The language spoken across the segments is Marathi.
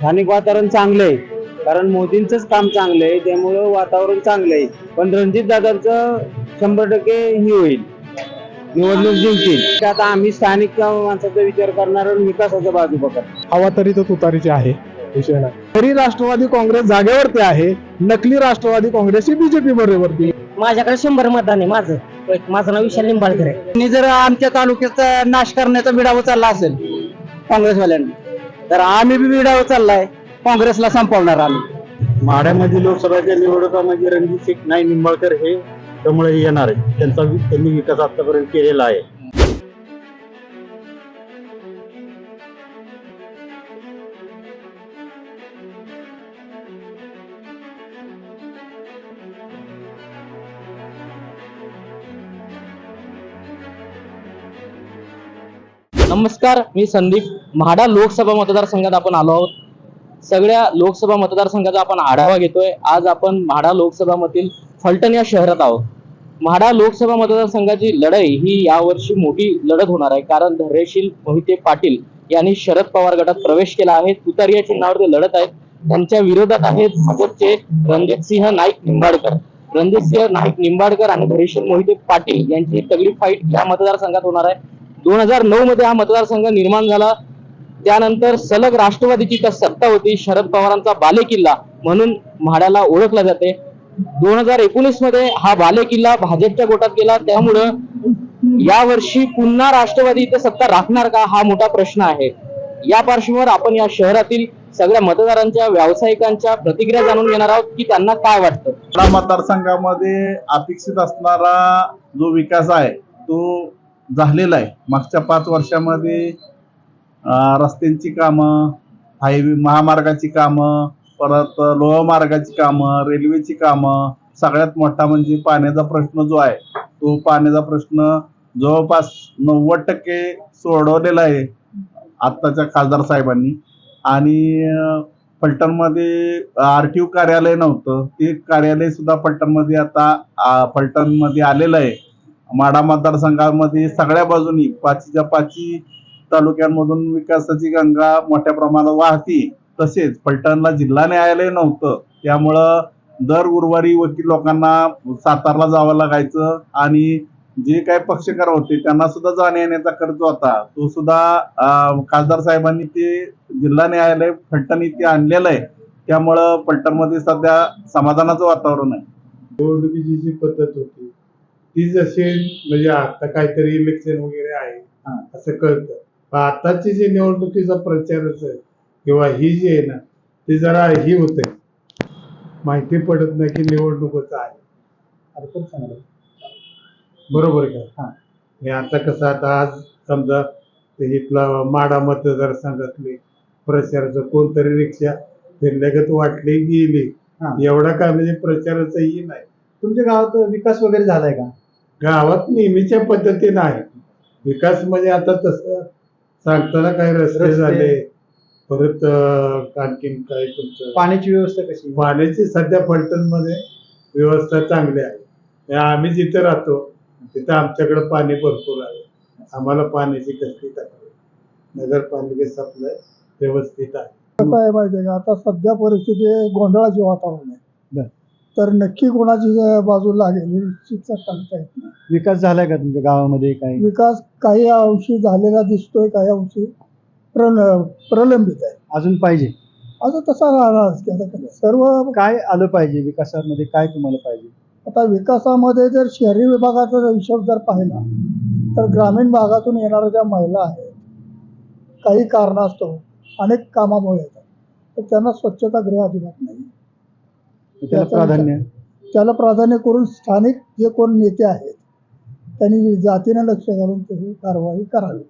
स्थानिक वातावरण चांगलं आहे. कारण मोदींचंच काम चांगलं आहे त्यामुळं वातावरण चांगलं आहे. पण रणजित दादांचं शंभर टक्के ही होईल. निवडणूक जिंकतील. आता आम्ही स्थानिक माणसाचा विचार करणार आणि विकासाचा बाजू बघत हवा तरी तर तुतारीची आहे विषय नाही. तरी राष्ट्रवादी काँग्रेस जागेवरती आहे नकली राष्ट्रवादी काँग्रेस ही बीजेपी बरोबरती. माझ्याकडे शंभर मतदान आहे माझं. माझं नाव विशाल लिंबाळकर आहे. त्यांनी जर आमच्या तालुक्याचा नाश करण्याचा विडा उचलला असेल काँग्रेसवाल्यांनी तर आम्ही बी विडावर चाललाय. काँग्रेसला संपवणार आम्ही. माढ्यामध्ये लोकसभेच्या निवडणुकामध्ये रणजित सिंग नाही निंबाळकर हे त्यामुळे येणार आहे त्यांचा त्यांनी विकास आतापर्यंत केलेला आहे. नमस्कार मी संदीप. म्हाडा लोकसभा मतदारसंघात आपण आलो आहोत. सगळ्या लोकसभा मतदारसंघाचा आपण आढावा घेतोय. आज आपण म्हाडा लोकसभामधील फलटण या शहरात आहोत. म्हाडा लोकसभा मतदारसंघाची लढाई ही यावर्षी मोठी लढत होणार आहे. कारण धैर्यशील मोहिते पाटील यांनी शरद पवार गटात प्रवेश केला आहे. तुतारी या चिन्हावर ते लढत आहेत. त्यांच्या विरोधात आहेत भाजपचे रणजित सिंह नाईक निंबाडकर रणजित सिंह नाईक निंबाडकर आणि धैर्यशील मोहिते पाटील यांची तगडी फाईट या मतदारसंघात होणार आहे. दोन हजार नऊ मध्ये हा मतदारसंघ निर्माण झाला. त्यानंतर सलग राष्ट्रवादीची सत्ता होती शरद पवारांचा बालेकिल्ला म्हणून म्हाड्याला ओळखला जाते. दोन हजार एकोणीसमध्ये हा बालेकिल्ला भाजपच्या गोटात गेला. त्यामुळं यावर्षी पुन्हा राष्ट्रवादी इथे सत्ता राखणार का हा मोठा प्रश्न आहे. या पार्श्वभूमीवर आपण या शहरातील सगळ्या मतदारांच्या व्यावसायिकांच्या प्रतिक्रिया जाणून घेणार आहोत की त्यांना काय वाटतं? मतदारसंघामध्ये अपेक्षित असणारा जो विकास आहे तो झालेला आहे. मागच्या पाच वर्षामध्ये रस्त्यांची कामं हायवे महामार्गाची कामं परत लोहमार्गाची कामं रेल्वेची कामं सगळ्यात मोठा म्हणजे पाण्याचा प्रश्न जो आहे तो पाण्याचा प्रश्न जवळपास नव्वद टक्के सोडवलेला आहे आत्ताच्या खासदार साहेबांनी. आणि फलटणमध्ये आर टी ओ कार्यालय नव्हतं. ते कार्यालय सुद्धा फलटणमध्ये आता फलटणमध्ये आलेलं आहे. माढा मतदारसंघामध्ये सगळ्या बाजूनी पाचीच्या पाची तालुक्यांमधून विकासाची गंगा मोठ्या प्रमाणात वाहती. तसेच फलटणला जिल्हा न्यायालय नव्हतं. त्यामुळं दर गुरुवारी वकील लोकांना सातारला जावं लागायचं आणि जे काही पक्षकार होते त्यांना सुद्धा जाण्या येण्याचा खर्च होता. तो सुद्धा खासदार साहेबांनी ते जिल्हा न्यायालय फलटण इथे आणलेलं आहे. त्यामुळं फलटणमध्ये सध्या समाधानाचं वातावरण आहे. निवडणुकीची जी पद्धत होती ती जशी म्हणजे आता काहीतरी इलेक्शन वगैरे आहे असं कळतं. पण आताची जी निवडणुकीचा प्रचारच आहे किंवा ही जी आहे ना ती जरा ही होते. माहिती पडत नाही की निवडणुकच आहे. बरोबर का? हे. आता कसं आता आज समजा इथला माडा मतदारसंघातली प्रचाराचं कोणतरी रिक्षा फिरल्यागत वाटली गेली. एवढा काय म्हणजे प्रचाराचं ही नाही. तुमच्या गावात विकास वगैरे झालाय का? गावात नेहमीच्या पद्धतीनं आहे. विकास म्हणजे आता तसं सांगताना काही रस्ते. झाले. परत आणखीन काय तुमचं? पाण्याची व्यवस्था कशी? पाण्याची सध्या फलटणमध्ये व्यवस्था चांगली आहे. आम्ही जिथे राहतो तिथं आमच्याकडे पाणी भरपूर आहे. आम्हाला पाण्याची कसली तक्रार? नगरपालिकेत सप्लाय व्यवस्थित आहे. कसं आहे माहिती का? आता सध्या परिस्थिती गोंधळाचे वातावरण आहे. तर नक्की कोणाची बाजू लागेल हे निश्चित सांगता येत नाही. विकास झालाय का तुमच्या गावामध्ये काही? विकास काही अंशी झालेला दिसतोय काही अंशी प्रल प्रलंबित आहे. अजून पाहिजे? आता तसा राहणारच की आता काय. सर्व काय आलं पाहिजे विकासामध्ये? काय तुम्हाला पाहिजे? आता विकासामध्ये जर शहरी विभागाचा जर हिशोब जर पाहिला तर ग्रामीण भागातून येणाऱ्या ज्या महिला आहेत काही कारणास्तव अनेक कामामुळे येतात. तर त्यांना स्वच्छतागृह अजिबात नाही. त्याला प्राधान्य त्याला प्राधान्य करून स्थानिक जे कोण नेते आहेत त्यांनी जातीने लक्ष घालून त्याची कारवाई करावी.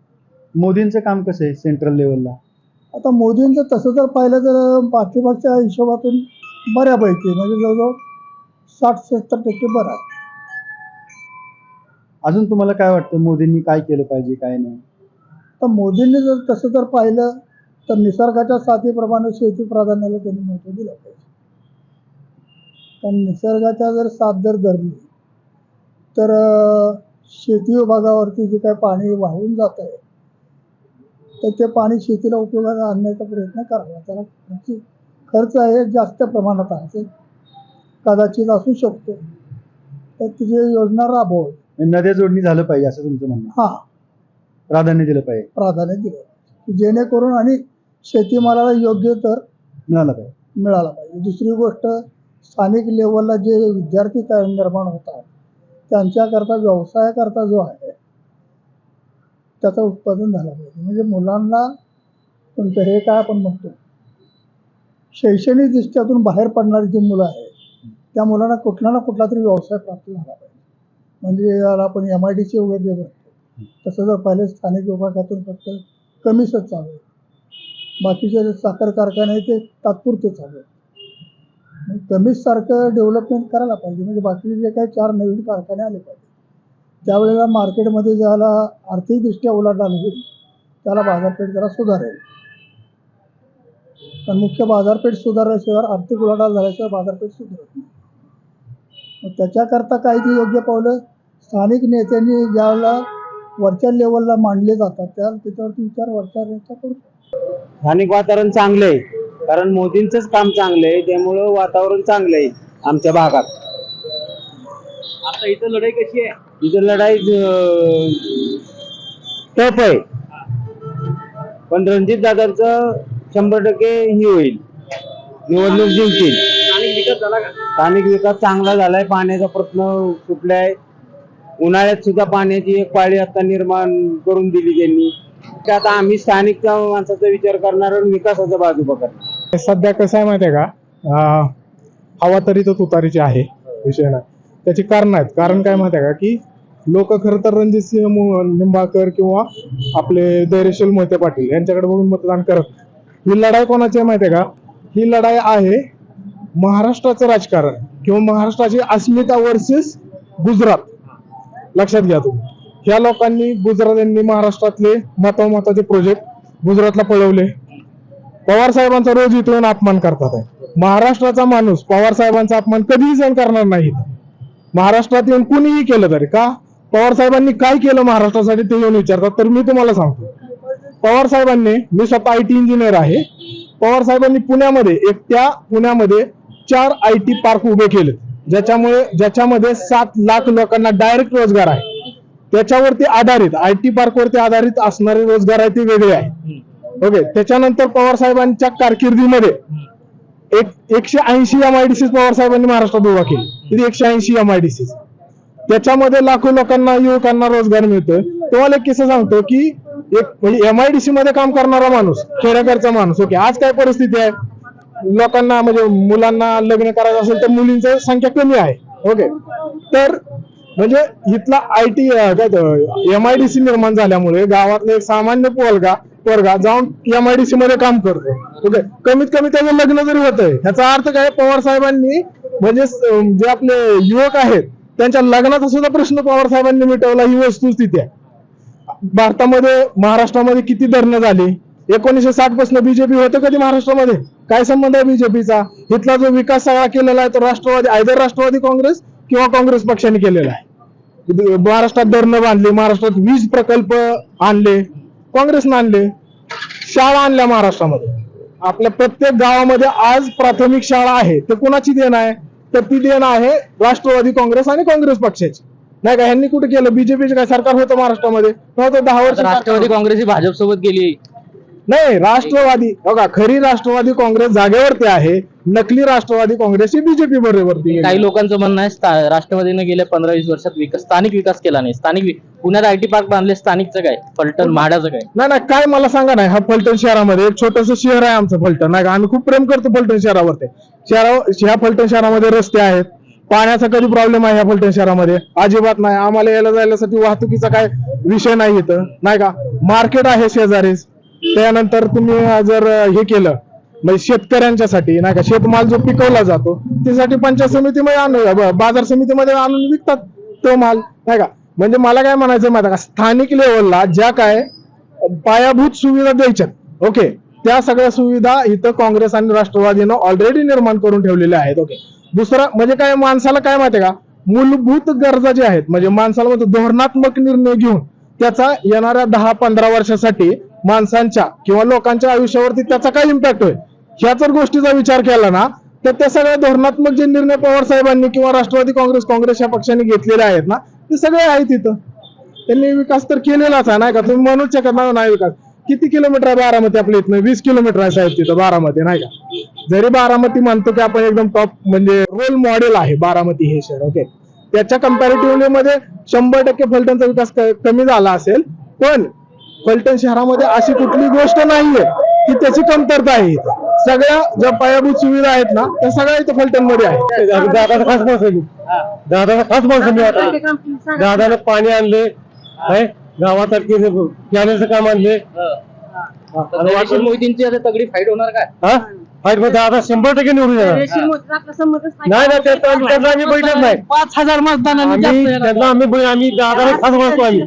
मोदींचं काम कसं आहे सेंट्रल लेवलला आता मोदींचं तसं जर पाहिलं तर पाठीमागच्या हिशोबातून बऱ्यापैकी म्हणजे जवळजवळ साठ सत्तर टक्के बरं अजून तुम्हाला काय वाटतं? मोदींनी काय केलं पाहिजे काय नाही? तर मोदींनी जर तसं जर पाहिलं तर निसर्गाच्या साथीप्रमाणे शेती प्राधान्याला त्यांनी महत्त्व दिलं पाहिजे. कारण निसर्गाच्या जर साथ जर धरली तर शेती विभागावरती जे काय पाणी वाहून जात आहे तर ते पाणी शेतीला उपयोगात आणण्याचा प्रयत्न करावा. त्याला खर्च खर्च आहे जास्त प्रमाणात आहे. ते कदाचित असू शकतो. तर तिची योजना राबवावी आणि नद्या जोडणी झालं पाहिजे असं तुमचं म्हणणं. हां. प्राधान्य दिलं पाहिजे. प्राधान्य दिलं जेणेकरून आणि शेतीमालाला योग्य दर मिळालं पाहिजे. मिळाला पाहिजे. दुसरी गोष्ट स्थानिक लेवलला जे विद्यार्थी निर्माण होतात त्यांच्याकरता व्यवसायाकरता जो आहे त्याचं उत्पादन झालं पाहिजे. म्हणजे मुलांना तुमचं हे काय आपण म्हणतो शैक्षणिक दृष्ट्यातून बाहेर पडणारी जी मुलं आहेत त्या मुलांना कुठला ना कुठला तरी व्यवसाय प्राप्त झाला पाहिजे. म्हणजे याला आपण एम आय डी सी वगैरे जे म्हणतो तसं जर पहिले स्थानिक विभागातून फक्त कमीच चालू आहे. बाकीचे जे साखर कारखाने आहेत ते तात्पुरते चालू आहेत. मग कमीच सारखं डेव्हलपमेंट करायला पाहिजे. म्हणजे बाकीचे जे काही चार नवीन कारखाने आले पाहिजे. त्यावेळेला मार्केटमध्ये ज्याला आर्थिकदृष्ट्या उलाढाल होईल त्याला बाजारपेठ जरा सुधारेल. पण मुख्य बाजारपेठ सुधारल्याशिवाय आर्थिक उलाढाल झाल्याशिवाय बाजारपेठ सुधारत नाही. त्याच्याकरता काही ती योग्य पावलं स्थानिक नेत्यांनी ज्यावेळेला वरच्या लेवलला मांडले जातात त्या त्याच्यावरती विचार वरच्या स्थानिक वातावरण चांगलं आहे कारण मोदींचंच काम चांगलं आहे त्यामुळं वातावरण चांगलं आहे आमच्या भागात. आता इथं लढाई कशी आहे? इथं लढाई टफ आहे. पण रणजित दादांचं शंभर टक्के ही होईल. निवडणूक जिंकतील. स्थानिक विकास झाला का? स्थानिक विकास चांगला झालाय पाण्याचा प्रश्न सुटलाय. उन्हाळ्यात सुद्धा पाण्याची एक पाळी आता निर्माण करून दिली त्यांनी. आता आम्ही स्थानिक माणसाचा विचार करणार आणि विकासाचा बाजू बघणार सध्या कसं आहे माहिती आहे का हवा तरी तर तुतारीची आहे विषय नाही. त्याची कारण आहेत. कारण काय माहिती आहे का? की लोक खरं तर रणजित सिंह निंबाळकर किंवा आपले धैर्यशील मोहिते पाटील यांच्याकडे बघून मतदान करत ही लढाई कोणाची आहे माहिती आहे का? ही लढाई आहे महाराष्ट्राचं राजकारण किंवा महाराष्ट्राची अस्मिता वर्सेस गुजरात. लक्षात घ्या तुम्ही. ह्या लोकांनी गुजरात यांनी महाराष्ट्रातले महत्त्वाचे प्रोजेक्ट गुजरातला पळवले. पवार साहेबांचा रोज इथून अपमान करतात. महाराष्ट्राचा माणूस पवार साहेबांचा अपमान कधीही सहन करणार नाही महाराष्ट्रात येऊन कुणीही केलं तरी का? पवार साहेबांनी काय केलं महाराष्ट्रासाठी ते येऊन विचारतात तर मी तुम्हाला सांगतो. पवार साहेबांनी मी स्वतः आय टी इंजिनियर आहे. पवार साहेबांनी पुण्यामध्ये एकट्या पुण्यामध्ये चार आय टी पार्क उभे केले ज्याच्यामुळे ज्याच्यामध्ये सात लाख लोकांना डायरेक्ट रोजगार आहे. त्याच्यावरती आधारित आय टी पार्कवरती आधारित असणारे रोजगार आहे ते वेगळे आहे. ओके त्याच्यानंतर पवार साहेबांच्या कारकिर्दीमध्ये एक एकशे ऐंशी M I D C Pawar साहेबांनी महाराष्ट्रात उभा केली. म्हणजे एकशे ऐंशी एम आय डी सी त्याच्यामध्ये लाखो लोकांना युवकांना रोजगार मिळतोय. तुम्हाला एक किस्सा सांगतो की एक म्हणजे एम आय डी सी मध्ये काम करणारा माणूस खेड्याकडचा माणूस ओके आज काय परिस्थिती आहे? लोकांना म्हणजे मुलांना लग्न करायचं असेल तर मुलींची संख्या कमी आहे ओके तर म्हणजे इथला आय टी काय एम आय डी सी निर्माण झाल्यामुळे गावातला एक सामान्य पोरगा पोरगा जाऊन एम आय डी सी मध्ये काम करतो ओके कमीत कमी त्याचं लग्न जरी होतंय ह्याचा अर्थ काय? पवार साहेबांनी म्हणजे जे आपले युवक आहेत त्यांच्या लग्नाचा सुद्धा प्रश्न पवार साहेबांनी मिटवला ही वस्तुस्थिती आहे. भारतामध्ये महाराष्ट्रामध्ये किती धरणं झाली? एकोणीशे साठपासून बीजेपी होतं कधी महाराष्ट्रामध्ये? काय संबंध आहे बीजेपीचा इथला जो विकास सगळा केलेला आहे तो राष्ट्रवादी आयदर राष्ट्रवादी काँग्रेस किंवा काँग्रेस पक्षाने केलेला आहे. महाराष्ट्रात धरणं बांधली महाराष्ट्रात वीज प्रकल्प आणले काँग्रेसनं आणले शाळा आणल्या महाराष्ट्रामध्ये. आपल्या प्रत्येक गावामध्ये आज प्राथमिक शाळा आहे ते कोणाची देण आहे? तर ती देण आहे राष्ट्रवादी काँग्रेस आणि काँग्रेस पक्षाची. नाही का? ह्यांनी कुठे केलं? बीजेपीचे काय सरकार होतं महाराष्ट्रामध्ये? नव्हतं दहा वर्ष राष्ट्रवादी काँग्रेस ही भाजप सोबत गेली. नाही राष्ट्रवादी. बघा खरी राष्ट्रवादी काँग्रेस जागेवरती आहे नकली राष्ट्रवादी काँग्रेस ही बीजेपी बरोबरती गेली. काही लोकांचं म्हणणं आहे स्था- राष्ट्रवादीने गेल्या पंधरा वीस वर्षात विकास स्थानिक विकास केला नाही. स्थानिक वि- पुण्यात आय टी पार्क बांधले स्थानिकचं काय? फलटण म्हाडाचं काय? नाही नाही काय मला सांगा ना हा फलटण शहरामध्ये एक छोटस शहर आहे आमचं फलटण. नाही का आम्ही खूप प्रेम करतो फलटण शहरावरती. शहरावर ह्या फलटण शहरामध्ये रस्ते आहेत. पाण्याचा कधी प्रॉब्लेम आहे ह्या फलटण शहरामध्ये? अजिबात नाही. आम्हाला यायला जायसाठी वाहतुकीचा काय विषय नाही इथं. नाही का मार्केट आहे शेजारीच. त्यानंतर तुम्ही जर हे केलं म्हणजे शेतकऱ्यांच्यासाठी नाही का शेतमाल जो पिकवला जातो त्यासाठी पंचायत समितीमध्ये आणून बाजार समितीमध्ये आणून विकतात तो माल नाही का? म्हणजे मला काय म्हणायचं माहिती आहे का? स्थानिक लेवलला ज्या काय पायाभूत सुविधा द्यायच्यात ओके? त्या सगळ्या सुविधा इथं काँग्रेस आणि राष्ट्रवादीनं ऑलरेडी निर्माण करून ठेवलेल्या आहेत ओके? दुसरा म्हणजे काय माणसाला काय माहितीये का? मूलभूत गरजा ज्या आहेत म्हणजे माणसाला म्हणतो धोरणात्मक निर्णय घेऊन त्याचा येणाऱ्या दहा पंधरा वर्षासाठी माणसांच्या किंवा लोकांच्या आयुष्यावरती त्याचा काय इम्पॅक्ट होईल ह्या जर गोष्टीचा विचार केला ना तर त्या सगळ्या धोरणात्मक जे निर्णय पवार साहेबांनी किंवा राष्ट्रवादी काँग्रेस काँग्रेस या पक्षाने घेतलेले आहेत ना ते सगळे आहेत तिथं. त्यांनी विकास तर केलेलाच आहे नाही का? तुम्ही म्हणूच शकत नाही नाही विकास. किती किलोमीटर आहे बारामती आपल्या इथनं? वीस किलोमीटर आहे साहेब तिथं बारामती नाही का? जरी बारामती म्हणतो की आपण एकदम टॉप म्हणजे रोल मॉडेल आहे बारामती हे शहर ओके त्याच्या कम्पॅरेटिव्हली मध्ये शंभर टक्के फलटणचा विकास कमी झाला असेल पण फलटण शहरामध्ये अशी कुठली गोष्ट नाहीये की त्याची कमतरता आहे इथं. सगळ्या ज्या पायाभूत सुविधा आहेत ना त्या सगळ्या इथं फलटणमध्ये आहे दादाला खास माणसं दादाला खास माणसं मी आता दादाला पाणी आणले. गावासारखे कॅनलचं काम आणले. धैर्यशील मोहितींची आता तगडी फाईट होणार काय? हा? फाईटमध्ये दादा शंभर टक्के निवडून येणार. नाही. नाही ते तर- त्याचं आम्ही बैठक नाही. पाच हजार मतदानांनी आम्ही जास्त येणार. त्यांना आम्ही आम्ही दादाला खास मानतो आम्ही.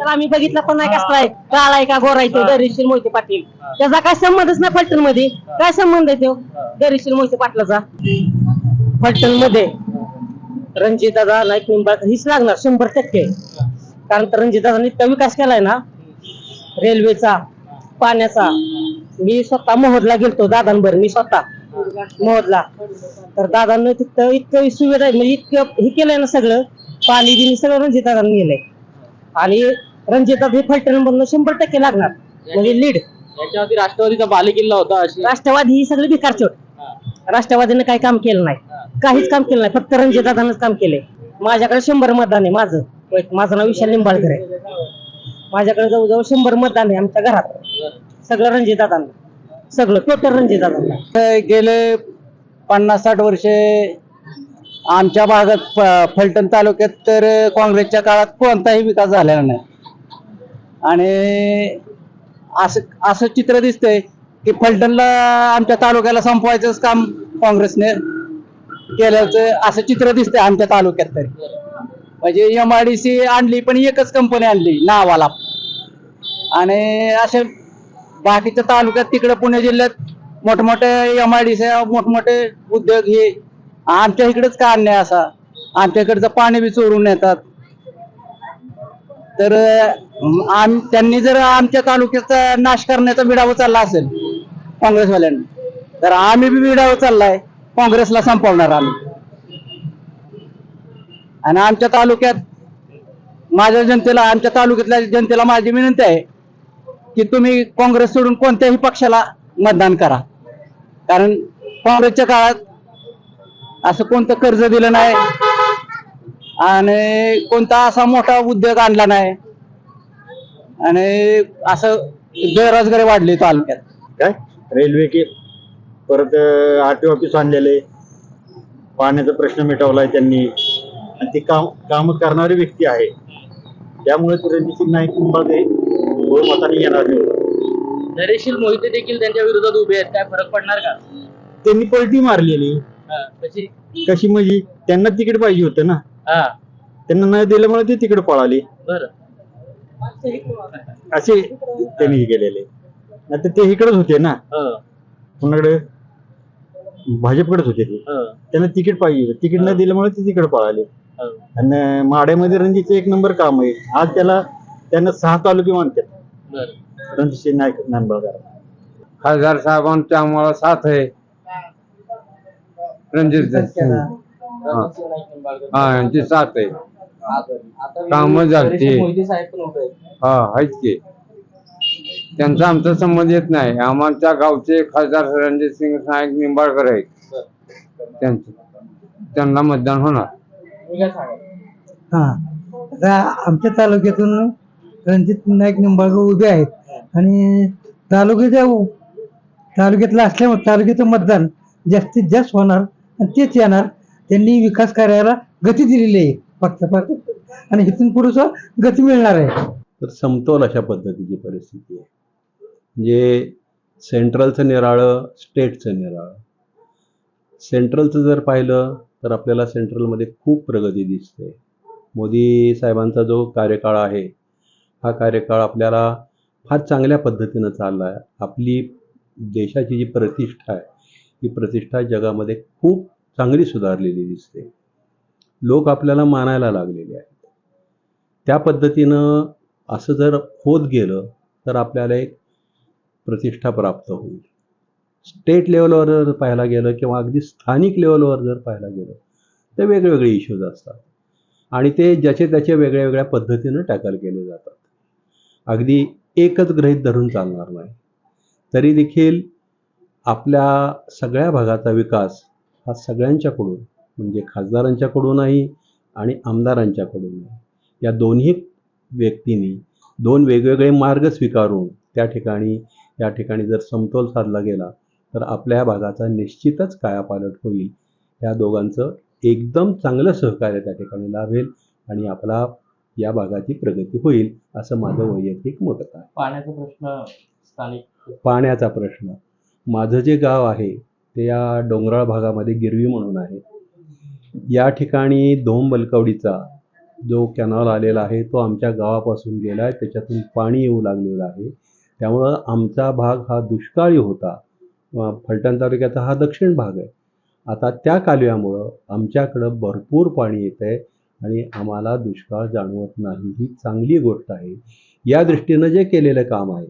तर आम्ही बघितलं पण नाही कसला आहे? काळा आहे का गोरा आहे तो? दरीशील मोहिते पाटील. त्याचा काय संबंधच नाही फलटणमध्ये काय संबंध आहे तो? दरीशील मोहिते पाटलाचा. फलटणमध्ये रणजित दादा नाईक निंबाळकर हीच लागणार शंभर टक्के. कारण तर इतका विकास केलाय ना? रेल्वेचा. पाण्याचा. मी स्वतः मोहदला गेलतो दादांबर मी स्वतः मोहदला तर दादांनी तिथं इतकं सुविधा आहे म्हणजे इतकं हे केलंय ना सगळं पाणी बिनी सगळं रणजित दादांनी गेलंय आणि रणजित हे फलटण मधून शंभर टक्के लागणार म्हणजे लीड. याच्यावरती राष्ट्रवादीचा बालेकिल्ला होता राष्ट्रवादी ही सगळी भिकारचोट राष्ट्रवादीने काही काम केलं नाही. काहीच काम केलं नाही फक्त रणजित दादानच काम केलंय. माझ्याकडे शंभर मतदान आहे माझं. माझं नाव विशाल निंबाळकर आहे. माझ्याकडे जवळजवळ शंभर मतदान आहे आमच्या घरात. सगळं रणजित दादांना सगळं टोटल रणजित दादांना गेले पन्नास साठ वर्षे आमच्या भागात फलटण तालुक्यात तर काँग्रेसच्या काळात कोणताही विकास झालेला नाही. आणि असं असं चित्र दिसतंय की फलटणला आमच्या तालुक्याला संपवायचंच काम काँग्रेसने केल्याचं असं चित्र दिसतंय आमच्या तालुक्यात तरी. म्हणजे एम आय डी सी आणली पण एकच कंपनी आणली नावाला. आणि असे बाकीच्या तालुक्यात तिकडे पुणे जिल्ह्यात मोठमोठे एम आय डी सी मोठमोठे उद्योग हे आमच्या इकडेच का अन्याय असा. आमच्या इकडचं पाणी बी चोरून येतात तर आम त्यांनी जर आमच्या तालुक्याचा नाश करण्याचा विडाव चालला असेल काँग्रेसवाल्यांनी तर आम्ही बी विडाव चाललाय काँग्रेसला संपवणार आम्ही. आणि आमच्या तालुक्यात माझ्या जनतेला आमच्या तालुक्यातल्या जनतेला माझी विनंती आहे की तुम्ही काँग्रेस सोडून कोणत्याही पक्षाला मतदान करा. कारण काँग्रेसच्या काळात असं कोणतं कर्ज दिलं नाही आणि कोणता असा मोठा उद्योग आणला नाही आणि असं बेरोजगारी वाढली तालुक्यात. काय? रेल्वे की परत आर टी ऑफिस आणलेले पाण्याचा प्रश्न मिटवलाय त्यांनी. आणि ते काम काम करणारी व्यक्ती आहे. त्यामुळे रणजित नाईक निंबाळकर बहुमताने येणार निवडून धैर्यशील मोहिते देखील त्यांच्या विरोधात उभे आहेत. काय फरक पडणार का? त्यांनी पलटी मारलेली. हा, कशी? कशी म्हणजे त्यांना तिकीट पाहिजे होतं ना. हा. त्यांना न दिल्यामुळे ते तिकडे पळाले. बर. असे त्यांनी हे केलेले. नाही ते इकडेच होते ना. कोणाकडे? भाजपकडेच होते. ते त्यांना तिकीट पाहिजे. तिकीट न दिल्यामुळे ते तिकडे पळाले. आणि माड्यामध्ये रणजितचं एक नंबर काम आहे. आज त्याला त्यांना सहा तालुके मानतात. बर. रणजित नाईक नांदगावकर खासदार साहेबांच्या आम्हाला साथ आहे. रणजित हा. यांची साथ आहे. कामं आहेत. हा आहेत की. त्यांचा आमचा संबंध येत नाही. आमच्या गावचे खासदार रणजित सिंग नाईक निंबाळकर आहेत. त्यांचं त्यांना मतदान होणार. हा. आमच्या तालुक्यातून रणजित नाईक निंबाळकर उभे आहेत. आणि तालुक्याच्या तालुक्यातलं असल्यामुळे तालुक्याचं मतदान जास्तीत जास्त होणार आणि तेच येणार. त्यांनी विकास कार्याला गती दिलेली आहे. पक्षापासून आणि इथून पुढे गती मिळणार आहे. तर समतोल अशा पद्धतीची परिस्थिती आहे. म्हणजे सेंट्रलचं निराळं स्टेटचं निराळं. सेंट्रलचं जर पाहिलं तर आपल्याला सेंट्रलमध्ये खूप प्रगती दिसते. मोदी साहेबांचा जो कार्यकाळ आहे हा कार्यकाळ आपल्याला फार चांगल्या पद्धतीनं चालला आहे आपली देशाची जी प्रतिष्ठा आहे ही प्रतिष्ठा जगामध्ये खूप चांगली सुधारलेली दिसते. लोक आपल्याला मानायला लागलेले आहेत. त्या पद्धतीनं असं जर होत गेलं तर आपल्याला एक प्रतिष्ठा प्राप्त होईल. स्टेट लेवलवर जर पाहायला गेलं किंवा अगदी स्थानिक लेवलवर जर पाहायला गेलं तर वेगवेगळे इश्यूज असतात. आणि ते ज्याचे त्याचे वेगळ्या वेगळ्या पद्धतीनं टॅकल केले जातात. अगदी एकच गृहीत धरून चालणार नाही. तरी देखील आपल्या सगळ्या भागाचा विकास हा सगळ्यांच्याकडून म्हणजे खासदारांच्याकडूनही आणि आमदारांच्याकडूनही या दोन्ही व्यक्तींनी दोन वेगवेगळे मार्ग स्वीकारून त्या ठिकाणी या ठिकाणी जर समतोल साधला गेला तर आपल्या भागाचा निश्चितच कायापालट होईल. या दोघांचं एकदम चांगलं सहकार्य त्या ठिकाणी लाभेल आणि आपला या भागाची प्रगती होईल असं माझं वैयक्तिक मत आहे. पाण्याचा प्रश्न स्थानिक? पाण्याचा प्रश्न. माझं जे गाव आहे ते या डोंगराळ भागामध्ये गिरवी म्हणून आहे. या ठिकाणी धोम बलकवडीचा जो कॅनॉल आलेला आहे तो आमच्या गावापासून गेला आहे त्याच्यातून पाणी येऊ लागलेलं आहे. त्यामुळं आमचा भाग हा दुष्काळी होता. फलटण तालुक्याचा हा दक्षिण भाग आहे. आता त्या कालव्यामुळं आमच्याकडं भरपूर पाणी येतं आहे आणि आम्हाला दुष्काळ जाणवत नाही ही चांगली गोष्ट आहे. या दृष्टीनं जे केलेलं काम आहे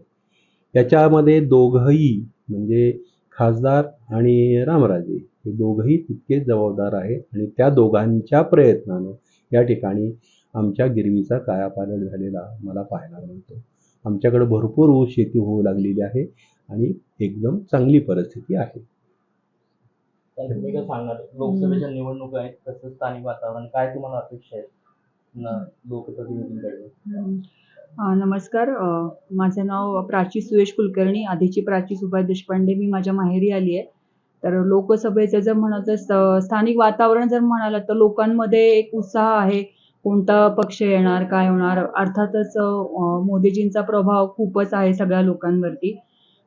त्याच्यामध्ये दोघंही म्हणजे खासदार आणि रामराजे हे दोघंही तितकेच जबाबदार आहेत आणि त्या दोघांच्या प्रयत्नानं या ठिकाणी आमच्या गिरवीचा कायापालट झालेला मला पाहायला मिळतो. आमच्याकडे भरपूर ऊस शेती होऊ लागलेली आहे आणि एकदम चांगली परिस्थिती आहे. तर तुम्ही काय सांगणार लोकसभेच्या निवडणुका आहेत तसंच स्थानिक वातावरण. काय तुम्हाला अपेक्षा आहेत? अ, नमस्कार. अ, माझं नाव प्राची सुयश कुलकर्णी आधीची प्राची सुभाष देशपांडे मी माझ्या माहेरी आली आहे. तर लोकसभेचं जर म्हणत तर स्थानिक वातावरण जर म्हणालं तर लोकांमध्ये एक उत्साह आहे. कोणता पक्ष येणार काय होणार? अर्थातच मोदीजींचा प्रभाव खूपच आहे सगळ्या लोकांवरती.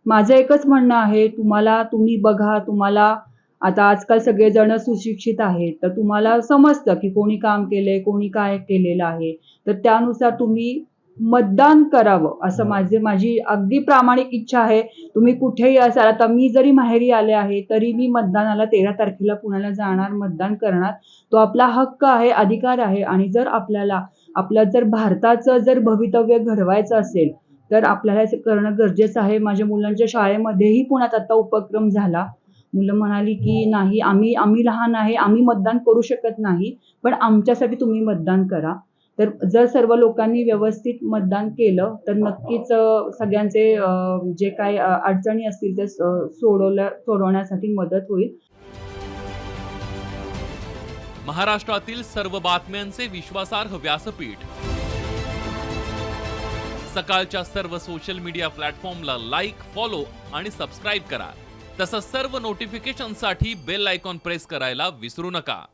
माझं एकच म्हणणं आहे तुम्हाला तुम्ही बघा तुम्हाला आता आजकाल सगळेजण सुशिक्षित आहेत तर तुम्हाला समजतं की कोणी काम केलंय कोणी काय केलेलं आहे. तर त्यानुसार तुम्ही मतदान करावं असं माझे माझी अगदी प्रामाणिक इच्छा आहे. तुम्ही कुठेही असाल आता मी जरी माहेरी आले आहे तरी मी मतदानाला तेरा तारखेला पुण्याला जाणार मतदान करणार. तो आपला हक्क आहे अधिकार आहे. आणि जर आपल्याला आपल्या जर भारताचं जर भवितव्य घडवायचं असेल तर आपल्याला हे करणं गरजेचं आहे. माझ्या मुलांच्या शाळेमध्येही पुण्यात आता उपक्रम झाला. मुलं म्हणाली की नाही आम्ही आम्ही लहान आहे आम्ही मतदान करू शकत नाही पण आमच्यासाठी तुम्ही मतदान करा. तर जर सर्व लोकांनी व्यवस्थित मतदान केलं तर नक्कीच सगळ्यांचे जे काही अडचणी असतील ते सोडवल्या सोडवण्यासाठी मदत होईल. महाराष्ट्रातील सर्व बातम्यांचे विश्वासार्ह व्यासपीठ. सकाळच्या सर्व सोशल मीडिया प्लॅटफॉर्मला लाईक फॉलो आणि सबस्क्राईब करा. तसंच सर्व नोटिफिकेशनसाठी बेल आयकॉन प्रेस करायला विसरू नका.